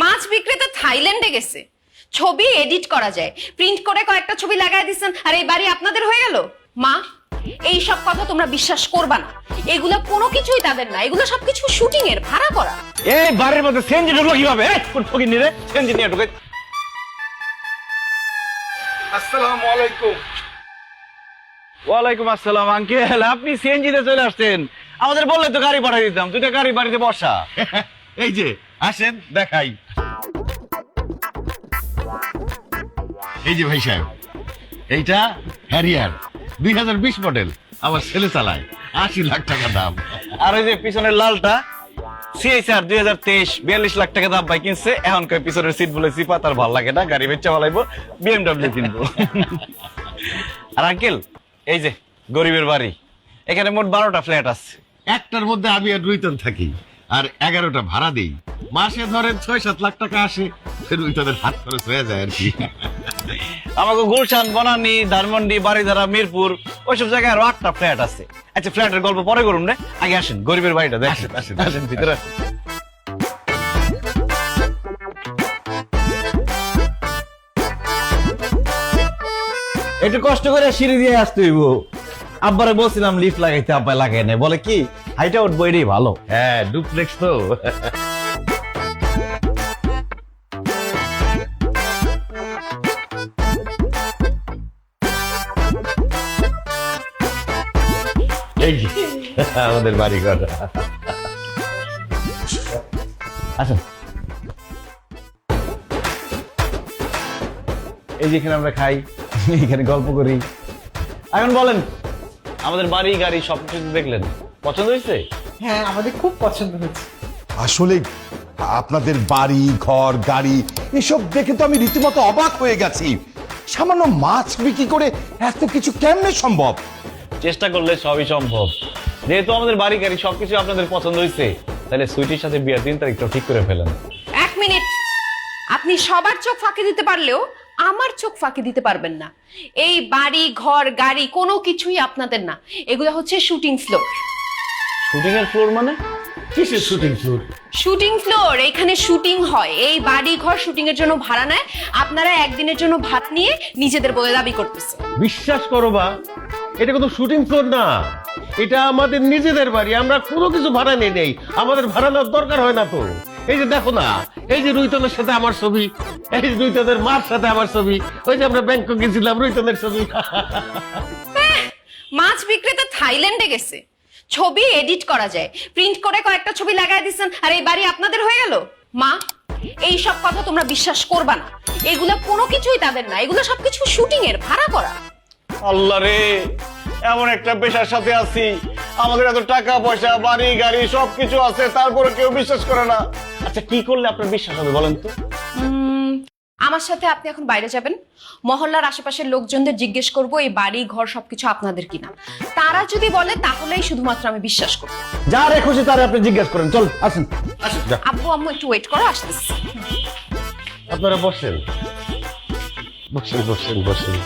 মাছ বিক্রেতা থাইল্যান্ডে গেছে। ছবি এডিট করা যায়। প্রিন্ট করে কয়েকটা ছবি লাগাই দিচ্ছেন আর এই বাড়ি আপনাদের হয়ে গেল? মা এই সব কথা তোমরা বিশ্বাস করবা না। এগুলো কোনো কিছুই তাদের না। এগুলো সবকিছু শুটিং এর ভাড়া করা। এই বাড়ির মধ্যে সেনজি ঢুকলো কীভাবে? এই, কোন ফকির নিরে সেনজি নিয়ে ঢুকে আসসালামু আলাইকুম। ওয়ালাইকুম আসসালাম আঙ্কেল। আপনি সিএনজিতে চলে আসছেন। আমাদের বললে তো গাড়ি পাঠিয়ে দিতাম। দুইটা গাড়ি বাড়িতে বসা। এই যে, আসেন, দেখাই। এই যে ভাই সাহেব, এইটা হ্যারিয়ার, দুই হাজার বিশ মডেল, আমার ছেলে চালায়, আশি লাখ টাকা দাম। আর ওই যে পিছনের লালটা সিএসআর দুই হাজার তেইশ, বিয়াল্লিশ লাখ টাকা দাম ভাই কিনছে, এখন কয় পিছনের সিট বলে সিপা তার ভালো লাগে না, গাড়ি বেচা ভালাইবো বিএমডাব্লিউ কিনবো। আর আঙ্কেল এই যে গরিবের বাড়ি, এখানে মোট বারোটা ফ্ল্যাট আছে। একটার মধ্যে আমি আর রুইতন থাকি। আর এগারোটা ভাড়া দেই। মাসে ধরেন ছয় সাত লাখ টাকা আসে রুইতনের হাত খরচ হয়ে যায় আর কি। আমাকে গুলশান বনানী ধানমন্ডি বাড়িধারা মিরপুর ওইসব জায়গায় আরও আটটা ফ্ল্যাট আছে। আচ্ছা ফ্ল্যাটের গল্প পরে করুন রে। আগে আসেন গরিবের বাড়িটা দেখেন। আসেন, আসেন, আসেন ভিতরে আসেন। একটু কষ্ট করে সিঁড়ি দিয়ে আসতে হইব। আব্বারে বলছিলাম লিফট লাগাইতে আব্বা লাগাই নাই। বলে কি? হাইটা উঠবো এটাই ভালো। হ্যাঁ ডুপ্লেক্স তো। এই আমাদের বাড়ি ঘর আসেন এই যেখানে আমরা খাই এখানে গল্প করি। এখন বলেন আমাদের বাড়ি গাড়ি সবকিছু দেখলেন? পছন্দ হয়েছে? হ্যাঁ আমাদের খুব পছন্দ হয়েছে। আসলে আপনাদের বাড়ি ঘর গাড়ি এসব দেখে তো আমি রীতিমতো অবাক হয়ে গেছি। সামান্য মাছ বিক্রি করে এত কিছু কেমনে সম্ভব? চেষ্টা করলে সবই সম্ভব। যেহেতু আমাদের বাড়ি গাড়ি সবকিছু আপনাদের পছন্দ হয়েছে তাহলে সুইটির সাথে বিয়ার দিন তারিখটা ঠিক করে ফেলেন। এক মিনিট। আপনি সবার চোখ ফাঁকি দিতে পারলেও আমার চোখ ফাঁকি দিতে পারবেন না। এই বাড়ি ঘর গাড়ি কোনো কিছুই আপনাদের না। এগুলো হচ্ছে শুটিং ফ্লোর শুটিং এর ফ্লোর মানে? কিসের শুটিং শুট শুটিং ফ্লোর এখানে শুটিং হয়। এই বাড়ি ঘর শুটিং এর জন্য ভাড়া নেয়। আপনারা একদিনের জন্য ভাত নিয়ে নিজেদের বলে দাবি করতেছে বিশ্বাস করো বা এটা কোনো শুটিং ফ্লোর না। এটা আমাদের নিজেদের বাড়ি আমরা কোনো কিছু ভাড়া নেই নেই। আমাদের ভাড়া নেওয়ার দরকার হয় না তো। এই যে দেখো না এই যে রুইতনের সাথে আমার ছবি এই যে রুইতনের মার সাথে আমার ছবি ওই যে আমরা ব্যাংকক গেছিলাম রুইতনের ছবি। মাছ বিক্রেতা থাইল্যান্ডে গেছে। ছবি এডিট করা যায়। প্রিন্ট করে কয়েকটা ছবি লাগাই দিচ্ছেন আর এই বাড়ি আপনাদের হয়ে গেল? মা এই সব কথা তোমরা বিশ্বাস করবা না। এগুলো কোনো কিছুই তাদের না। এগুলো সবকিছু শুটিং এর ভাড়া করা। আল্লাহ রে এমন একটা পেশার সাথে আছি। আমাদের এত টাকা পয়সা বাড়ি গাড়ি সবকিছু আছে তারপরে কেউ বিশ্বাস করে না। আচ্ছা কি করলে আপনার বিশ্বাস হবে বলেন তো? আমার সাথে আপনি এখন বাইরে যাবেন। মহল্লার আশেপাশের লোকজনদের জিজ্ঞেস করব এই বাড়ি ঘর সবকিছু আপনাদের কিনা। তারা যদি বলে তাহলেই শুধুমাত্র আমি বিশ্বাস করব। যারে খুশি তারে আপনি জিজ্ঞেস করেন। চল আসেন। আব্বু আম্মু একটু ওয়েট করো আসতেছি। আপনারা বসেন। বসেন বসেন বসেন।